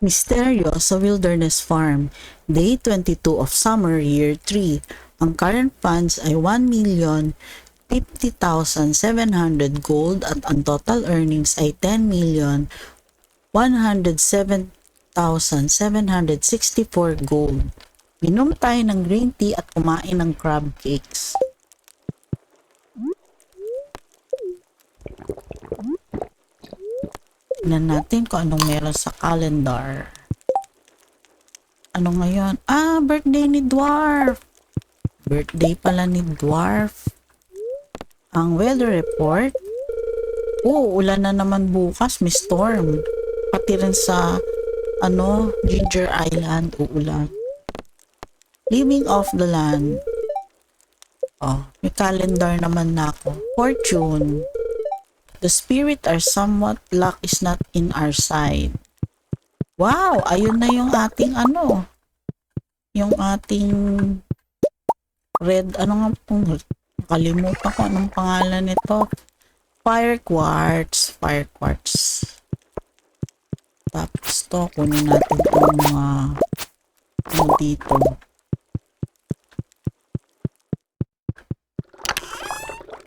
Misteryo sa Wilderness Farm, Day 22 of Summer, Year 3. Ang current funds ay 1,050,700 gold at ang total earnings ay 10,107,764 gold. Minom tayo ng green tea at kumain ng crab cakes. Tingnan natin kung anong meron sa calendar. Ano ngayon? Ah, birthday ni Dwarf. Birthday pala ni Dwarf. Ang weather report. Oh, ulan na naman bukas. May storm. Pati rin sa ano, Ginger Island, uulan. Living off the land. Oh, may calendar naman na ako. Fortune. The spirit are somewhat luck is not in our side. Wow, ayun na yung ating ano. Yung ating red, ano nga pong, kalimutan ko anong pangalan nito. Fire quartz, fire quartz. Tapos to, kunin natin yung mga ano dito.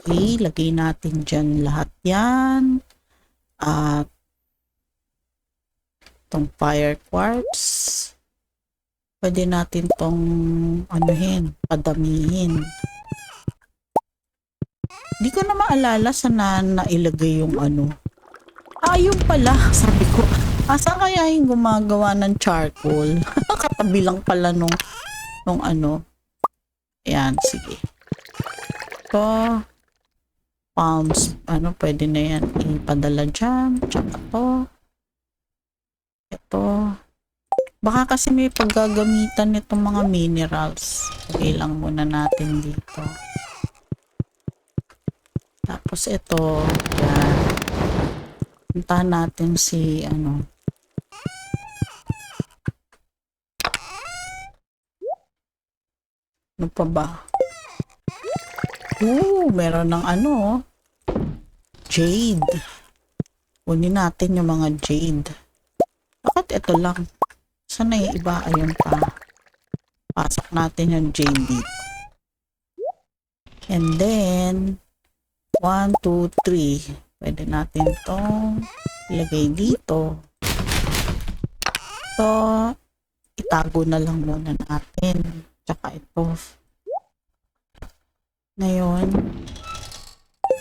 Okay, lagay natin dyan lahat yan. At itong fire quartz. Pwede natin tong anuhin, padamihin. Hindi ko na maalala saan na nailagay yung ano. Ah, yun pala. Sabi ko, asa kaya yung gumagawa ng charcoal? Katabi lang pala nung, nung ano. Ayan, sige. Ito, palms, ano, pwede na yan ipadala dyan. Tsaka to. Ito. Baka kasi may paggagamitan nitong mga minerals. Okay lang muna natin dito. Tapos ito, yan. Puntahan natin si, ano, ano pa ba? Oo, meron ng ano, jade. Kunin natin yung mga jade. Bakit ito lang? Sana yung iba? Ayun pa. Pasok natin yung jade dito. And then, 1, 2, 3. Pwede natin itong ilagay dito. Ito, itago na lang muna natin. Tsaka ito. Ngayon,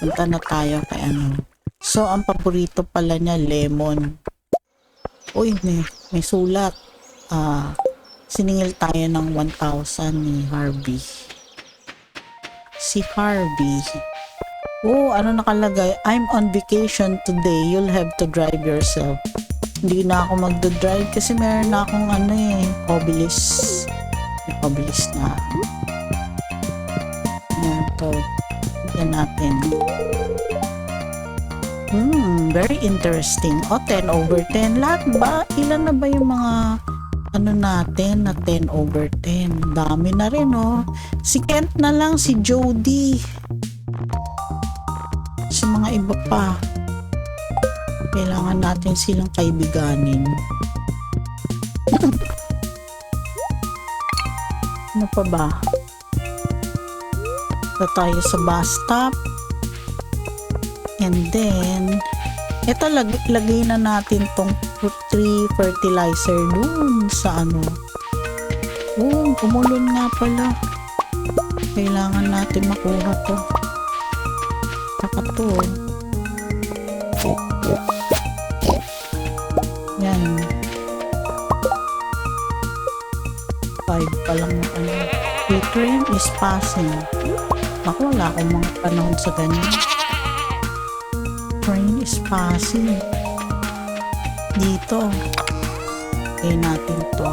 punta na tayo kay ano. So, ang paborito pala niya, lemon. Uy, may, may sulat. Ah, siningil tayo ng 1,000 ni Harvey. Si Harvey. Oh, ano nakalagay? I'm on vacation today. You'll have to drive yourself. Hindi na ako magdodrive kasi meron na akong ano eh, Obilis. May Obilis na. Yan to. Yan natin. Hmm, very interesting. O, 10 over 10. Lahat ba? Ilan na ba yung mga ano natin na 10 over 10? Dami na rin, oh. Si Kent na lang, si Jody. Si mga iba pa. Kailangan natin silang kaibiganin. ano pa ba? Punta tayo sa bus stop. And then, ito lag lagay na natin tong tree fertilizer dun sa ano. Oh, umulon nga pala. Kailangan natin makuha to. Saka to. Yan. Five pa lang yung ano. The train is passing. Ako, wala akong mga panahon sa ganyan. Train is passing. Dito. Kaya natin to.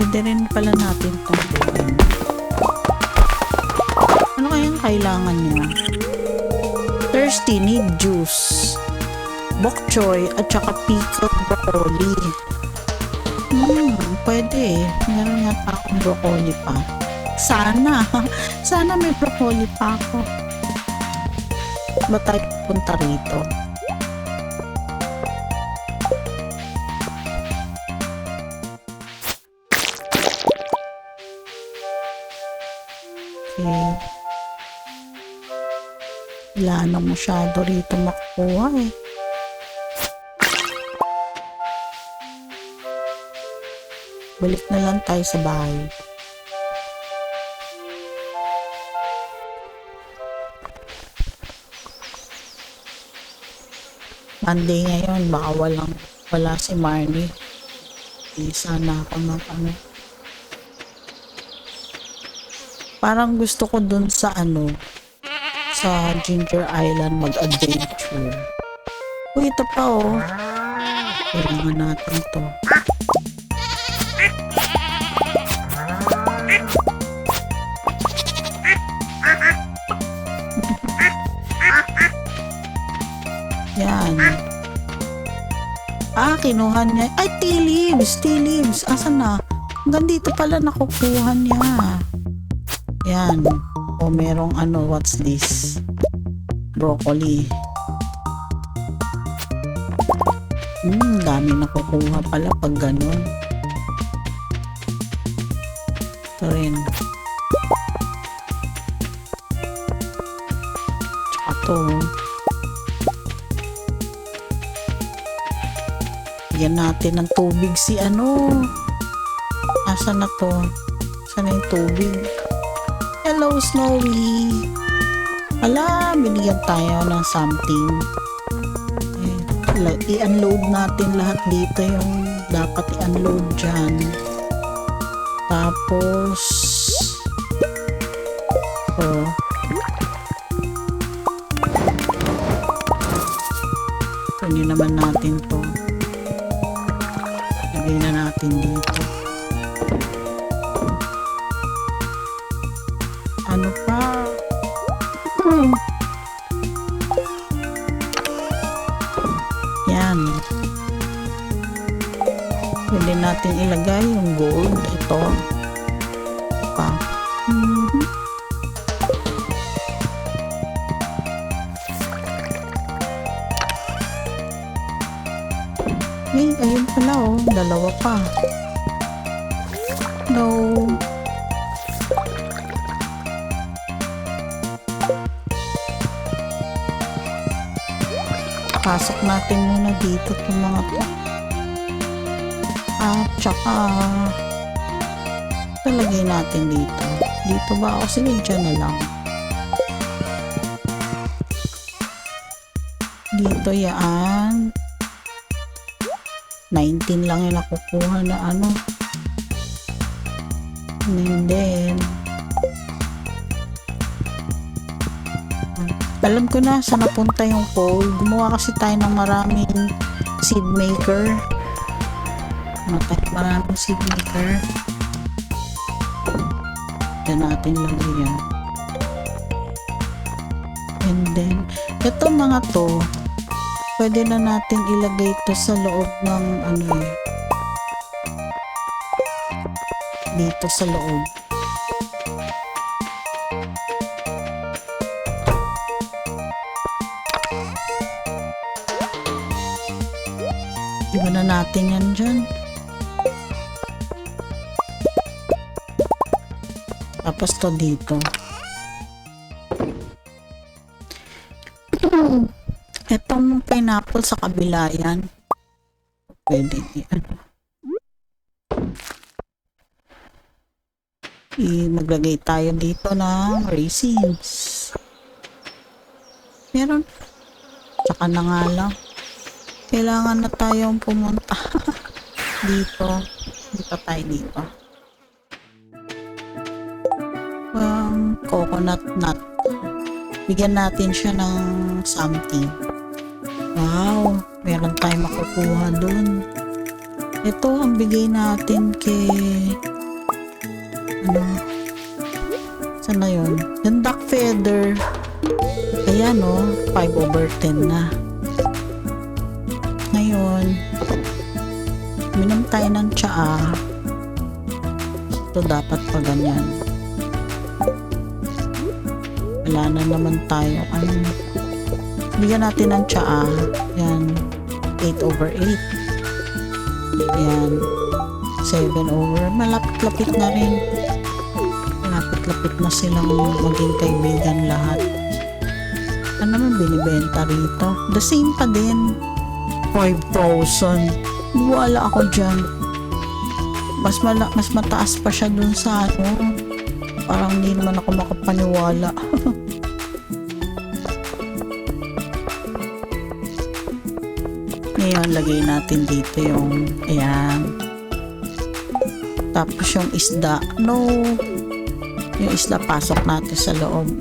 Pwede rin pala natin buwan. Ano kayang kailangan niya? Thirsty, need juice. Bok choy at saka pickled broccoli. Pwede. Meron yata akong broccoli pa. Sana. Sana may broccoli pa ako. ba tayo punta rito? Okay. Wala nang masyado rito makukuha eh. Balik na lang tayo sa bahay. Monday ngayon, baka walang, wala si Marnie. Di sana ako mag ano. Parang gusto ko dun sa ano, sa Ginger Island mag-adventure. Uy, ito pa oh. Kailangan natin to. Yan. Ah, kinuha niya. Ay, tea leaves. Tea leaves. Asan na? Hanggang dito pala nakukuha niya. Yan. O, merong ano, what's this? Broccoli. Hmm, dami nakukuha pala pag ganun. Ito rin. Tsaka to. Bigyan natin ng tubig si ano. Asa na to? Saan na yung tubig? Hello, Snowy. Ala, binigyan tayo ng something. Eh, I-unload natin lahat dito yung dapat i-unload dyan. Tapos, oh, kunin naman natin to. Lagay na natin dito. Ano pa? Hmm. Yan. Pwede natin ilagay yung gold. Ito. Pa. Mhm. Eh, ayun pala oh. Dalawa pa. No. Pasok natin muna dito itong mga to. At tsaka talagay natin dito. Dito ba? O sige, dyan na lang. Dito yan. 19 lang yung nakukuha na ano. And then, alam ko na saan napunta yung pole. Gumawa kasi tayo ng maraming seed maker. Matay, maraming maker. Diyan natin lagay yan. And then, ito mga to, pwede na natin ilagay ito sa loob ng ano eh, dito sa loob. Iba na natin yan dyan. Tapos to dito. Etong pineapple sa kabila yan. Pwede yan. I maglagay tayo dito ng raisins. Meron. Tsaka na nga lang. Kailangan na tayong pumunta dito. Dito tayo dito. Coconut nut. Bigyan natin siya ng something. Wow, meron tayong makukuha dun. Ito ang bigay natin kay ano saan na yun? Yung duck feather ayan o, 5 over 10 na ngayon minom tayo ng tsaa ito dapat pa ganyan wala na naman tayo ano Bigyan natin ng tsaa. Yan. 8 over 8. Yan. 7 over. Malapit-lapit na rin. Malapit-lapit na silang maging kaibigan lahat. Ano naman binibenta rito? The same pa din. 5,000. Wala ako dyan. Mas, mala, mas mataas pa siya dun sa ano. Parang hindi naman ako makapaniwala. Ngayon, lagay natin dito yung, ayan. Tapos yung isda. No. Yung isda, pasok natin sa loob.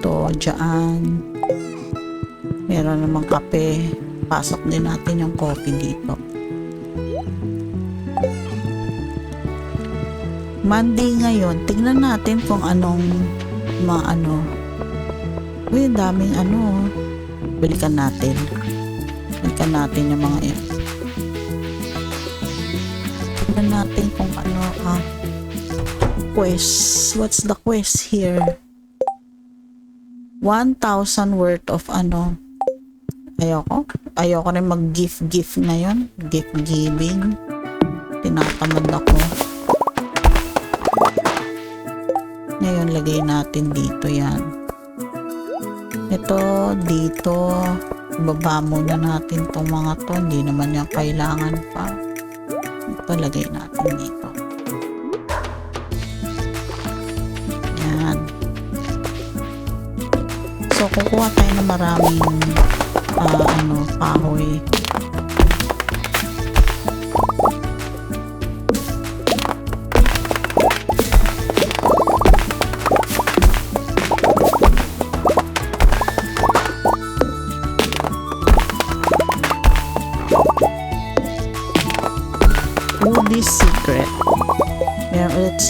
Ito, dyan. Meron namang kape. Pasok din natin yung coffee dito. Monday ngayon, tignan natin kung anong maano. Uy, ang daming ano. Balikan natin. Balikan natin yung mga yan. Tignan natin kung ano ah. Quest. What's the quest here? 1,000 worth of ano. Ayoko. Ayoko rin mag-gift-gift ngayon. Gift giving. Tinatamad ako. Ngayon, lagay natin dito yan. Ito, dito. Baba muna natin tong mga to. Hindi naman yung kailangan pa. Ito, lagay natin dito. Yan. So, kukuha tayo ng maraming ah, ano, kahoy.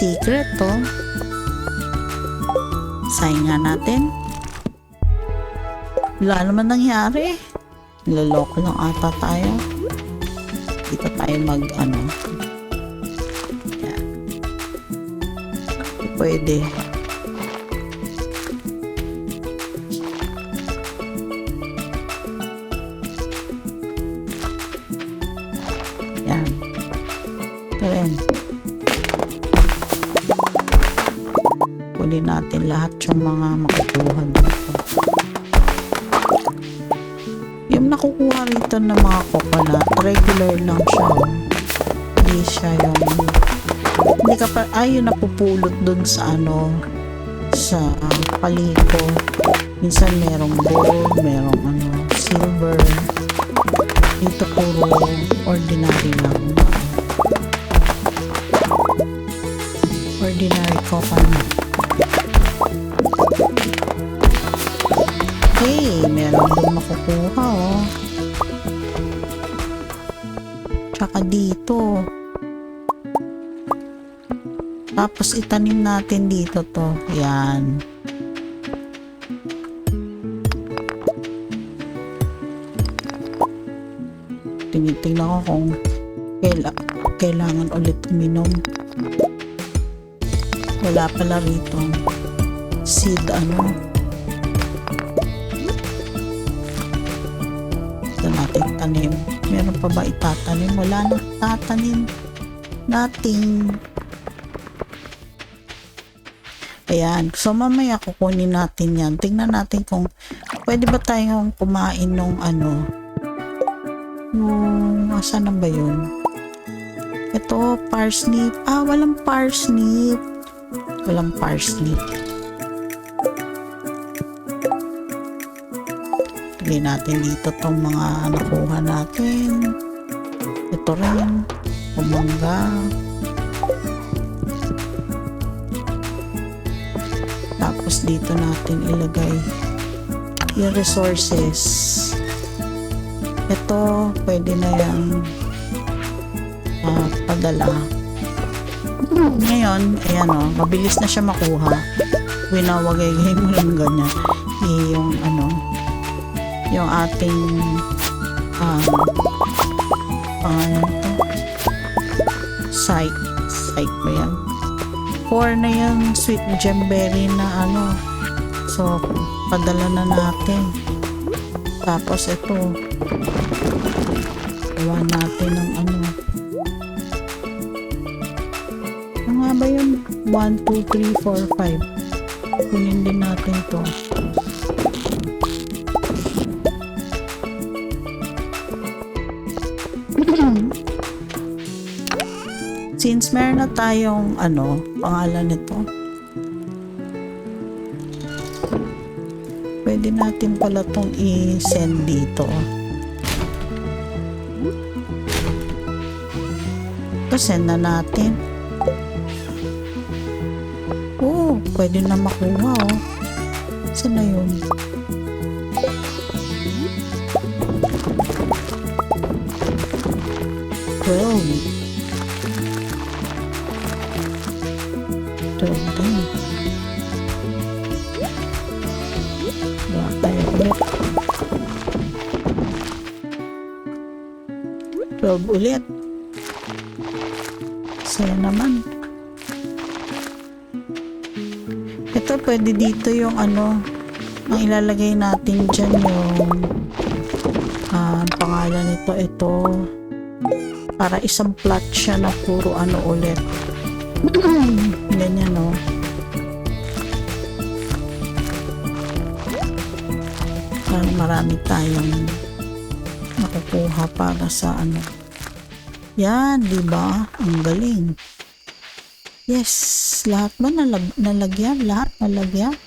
Secret to. Sign nga natin. Wala naman nangyari. Niloloko lang ata tayo. Dito tayo mag ano. Yan. Hindi Pwede. Lahat yung mga makukuha dito. Yung nakukuha rito ng mga coconut, regular lang siya. Hindi siya yung... Hindi ka pa... Ay, yung napupulot dun sa ano... Sa ah, paliko. Minsan merong gold, merong ano, silver. Dito puro ordinary lang. Tapos itanim natin dito to. Yan. Tinitingnan ko kung kaila, kailangan ulit uminom. Wala pala rito. Seed ano. Ito natin tanim. Meron pa ba itatanim? Wala na tatanim. Nothing. Ayan. So, mamaya kukunin natin yan. Tingnan natin kung pwede ba tayong kumain nung ano. Yung, asan na ba yun? Ito, parsnip. Ah, walang parsnip. Walang parsnip. Lagay natin dito tong mga nakuha natin. Ito rin. Umangga. Dito natin ilagay yung resources. Ito, pwede na yung ah, padala. Ngayon, ayan o, mabilis na siya makuha. Winawagay mo lang ganyan. Yung ano, yung ating um, to? Psych. Psych ba yan? Four na yung sweet gemberry na ano, So, padala na natin. Tapos ito. Gawa natin ng ano. Ano nga ba yun? 1, 2, 3, 4, 5. Kunin din natin to. Since meron na tayong ano, pangalan nito, pwede natin pala tong i-send dito. Ito, send na natin. Oo, pwede na makuha oh. Saan na yun? Twelve. Gawa tayo ulit. Twelve ulit. Saya naman. Ito, pwede dito yung ano, ang ilalagay natin dyan yung ah, pangalan nito, ito. Para isang plot siya na puro ano ulit. Ganyan, no? Para marami tayong makukuha para sa ano. Yan, di ba? Ang galing. Yes, lahat ba nalag nalagyan? Lahat nalagyan?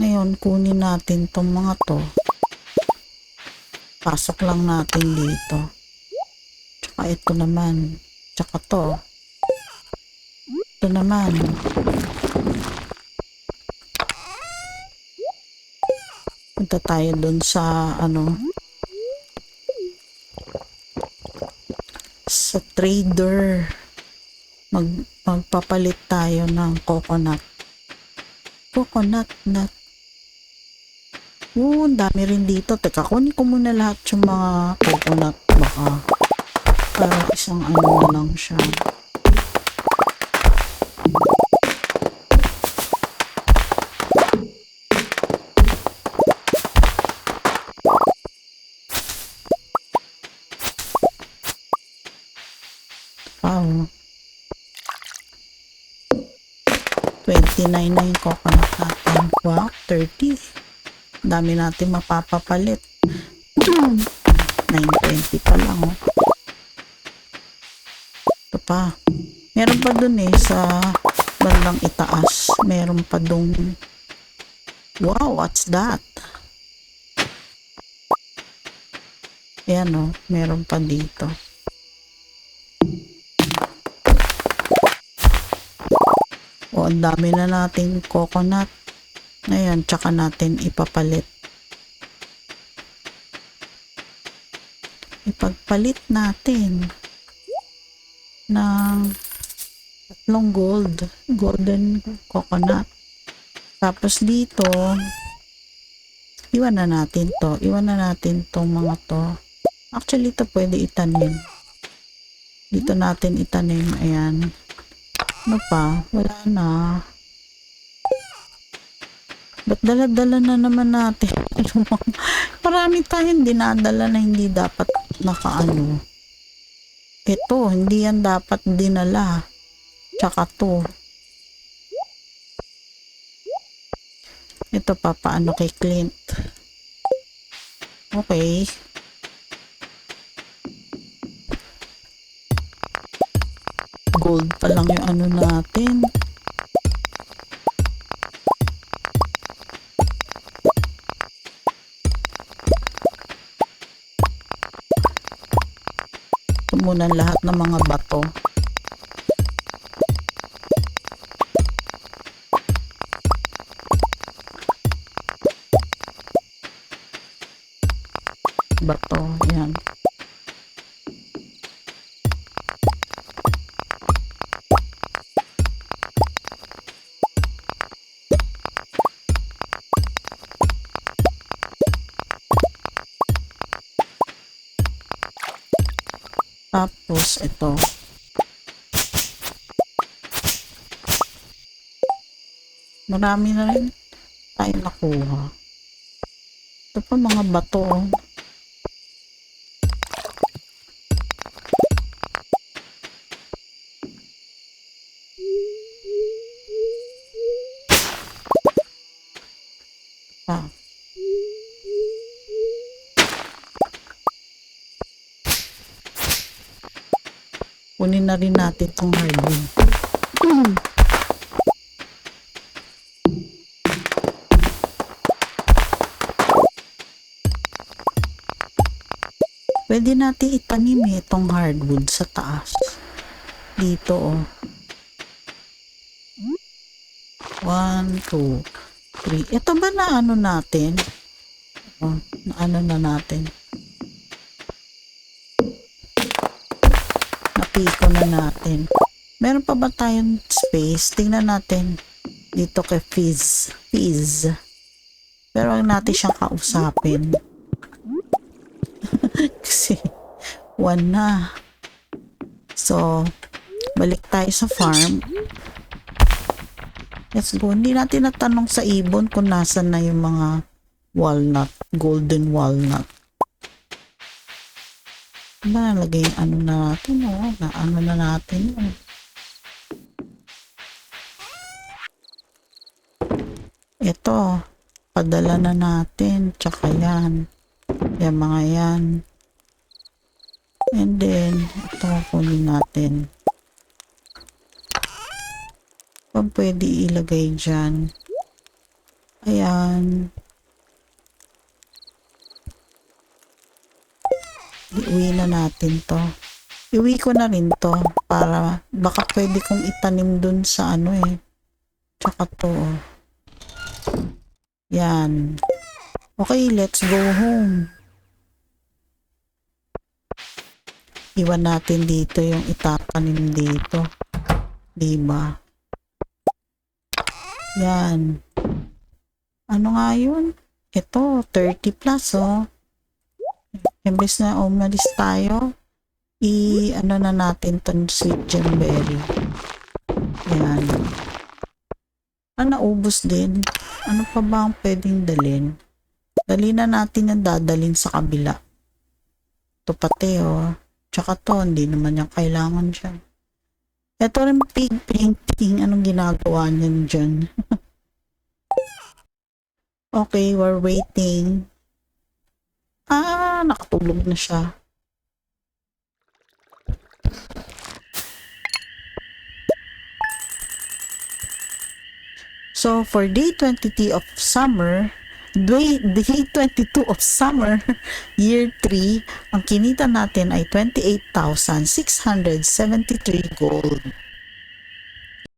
Ngayon, kunin natin tong mga to. Pasok lang natin dito. Tsaka ito naman. Tsaka to. Ito naman. Punta tayo dun sa ano sa trader mag magpapalit tayo ng coconut coconut nut ang dami rin dito. Teka, kunin ko muna lahat yung mga coconut baka para isang ano lang siya. 29 na yung coconut natin. Wow, 30. Dami natin mapapapalit. 920 pa lang, oh. Ito pa. Meron pa dun eh, sa bandang itaas. Meron pa dun. Wow, what's that? Ayan, oh. Meron pa dito. Ang dami na nating coconut. Ngayon, tsaka natin ipapalit. Ipagpalit natin ng tatlong gold. Golden coconut. Tapos dito, iwan na natin to. Iwan na natin tong mga to. Actually, ito pwede itanim. Dito natin itanim. Ayan. Ano pa? Wala na. Ba't dala-dala na naman natin? Marami tayong dinadala na hindi dapat nakaano. Ito, hindi yan dapat dinala. Tsaka to. Ito pa, paano kay Clint? Okay. Gold pa lang yung ano natin. Ito muna lahat ng mga bato. Bato, yan. Tapos, ito. Marami na rin tayo nakuha. Ito pa mga bato. oh. Kunin na rin natin itong hardwood. Pwede natin itanim itong hardwood sa taas. Dito oh. One, two, three. Ito ba na ano natin? Oh, na ano na natin? Napiko na natin. Meron pa ba tayong space? Tingnan natin dito kay Fizz. Fizz. Pero wag natin siyang kausapin. Kasi one na. So, balik tayo sa farm. Let's go. Hindi natin natanong sa ibon kung nasan na yung mga walnut, golden walnut. Nalagay yung ano na natin, oh. Na ano na natin, oh. Ito, padala na natin, tsaka yan. Yan mga yan. And then, ito kunin natin. Pag pwede ilagay dyan. Ayan. Iuwi na natin to. Iuwi ko na rin to para baka pwede kong itanim dun sa ano eh. Tsaka to. oh. Yan. Okay, let's go home. Iwan natin dito yung itatanim dito. Diba? Yan. Ano nga yun? Ito, 30 plus, oh. Imbes na umalis tayo, i ano na natin tong sweet gemberry. Yan. Ah, naubos din. Ano pa ba ang pwedeng dalin? Dali na natin yung dadalin sa kabila. Ito pati, oh. Tsaka to, hindi naman yung kailangan siya. Ito rin pig painting. Anong ginagawa niyan dyan? okay, we're waiting. Ah, nakatulog na siya. So, for day 22 of summer, day, day 22 of summer, year 3, ang kinita natin ay 28,673 gold.